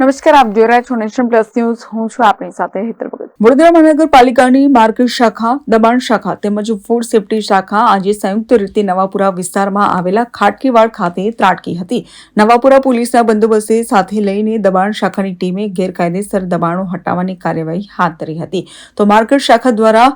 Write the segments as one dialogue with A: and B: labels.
A: નમસ્કાર, આપ જોઈ રહ્યા છો નેશન પ્લસ ન્યૂઝ. હું છું આપની સાથે હેતર ભગત.
B: વડોદરા મહાનગરપાલિકાની માર્કેટ શાખા, દબાણ શાખા તેમજ ફૂડ સેફટી શાખા આજે સંયુક્ત રીતે નવાપુરા વિસ્તારમાં આવેલા ખાટકીવાડ ખાતે ત્રાટકી હતી. નવાપુરા પોલીસના બંદોબસ્તે સાથે લઈને દબાણ શાખાની ટીમે ગેરકાયદેસર દબાણો હટાવવાની કાર્યવાહી હાથ ધરી હતી. તો માર્કેટ શાખા દ્વારા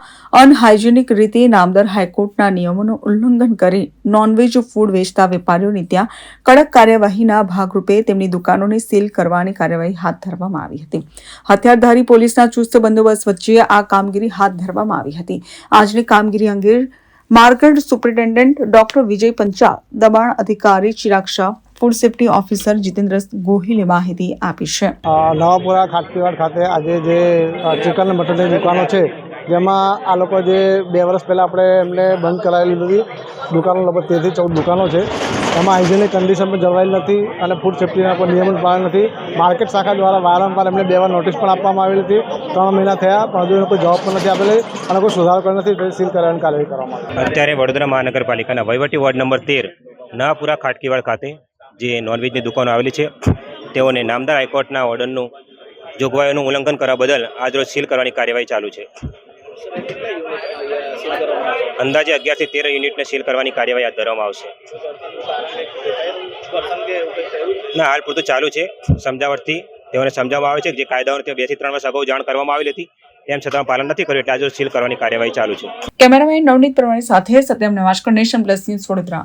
B: અનહાઇજેનિક રીતે નામદર હાઈકોર્ટના નિયમોનું ઉલ્લંઘન કરી નોનવેજ ફૂડ વેચતા વેપારીઓની ત્યાં કડક કાર્યવાહીના ભાગરૂપે તેમની દુકાનોને સીલ કરવાની કાર્યવાહી હાથ ધરવામાં આવી હતી. હથિયારધારી પોલીસના ચુસ્ત બંદોબસ્ત વચ્ચે આ કામગીરી હાથ ધરવામાં આવી હતી. આજની કામગીરી અંગે market superintendent doctor Vijay Panchal દબાણ અધિકારી Chirag Shah, food safety officer Jitendra ગોહિલે માહિતી આપી છે.
C: નવાપુરા ખાટકીવાડ ખાતે આજે જે ચિકન મટનની દુકાનો છે જેમાં આ લોકો જે બે વર્ષ પહેલાં આપણે એમને બંધ કરાવેલી હતી દુકાનો, લગભગ તેરથી ચૌદ દુકાનો છે. એમાં હાઇજેનિક કન્ડિશન પણ જળવાયેલી નથી અને ફૂડ સેફ્ટીના કોઈ નિયમન પાલન નથી. માર્કેટ શાખા દ્વારા વારંવાર એમને બે વાર નોટિસ પણ આપવામાં આવેલી હતી. ત્રણ મહિના થયા, પણ હજુ એનો કોઈ જવાબ પણ નથી આપેલી અને કોઈ સુધારો કર્યો નથી. સીલ કરવાની કાર્યવાહી કરવામાં
D: અત્યારે વડોદરા મહાનગરપાલિકાના વહીવટી વોર્ડ નંબર તેર, નવાપુરા ખાટકીવાડ ખાતે જે નોનવેજની દુકાનો આવેલી છે, તેઓને નામદાર હાઈકોર્ટના ઓર્ડરનું જોગવાઈઓનું ઉલ્લંઘન કરવા બદલ આજરોજ સીલ કરવાની કાર્યવાહી ચાલુ છે. અંદાજે અગિયારથી તેર યુનિટને સીલ કરવાની કાર્યવાહી હાથ ધરવામાં આવશે. ના, હાલ પૂરતું ચાલુ છે. સમજાવટથી તેઓને સમજાવવામાં આવે છે જે કાયદાઓને તે બેથી ત્રણ વર્ષ અગાઉ જાણ કરવામાં આવેલી હતી, તેમ છતાં પાલન નથી કર્યું એટલે આજે સીલ કરવાની કાર્યવાહી ચાલુ છે.
B: કેમેરામેન નવનીત પ્રમાણે સાથે સત્યમ નવાશકર નેશન પ્લસ ન્યૂઝ વડોદરા.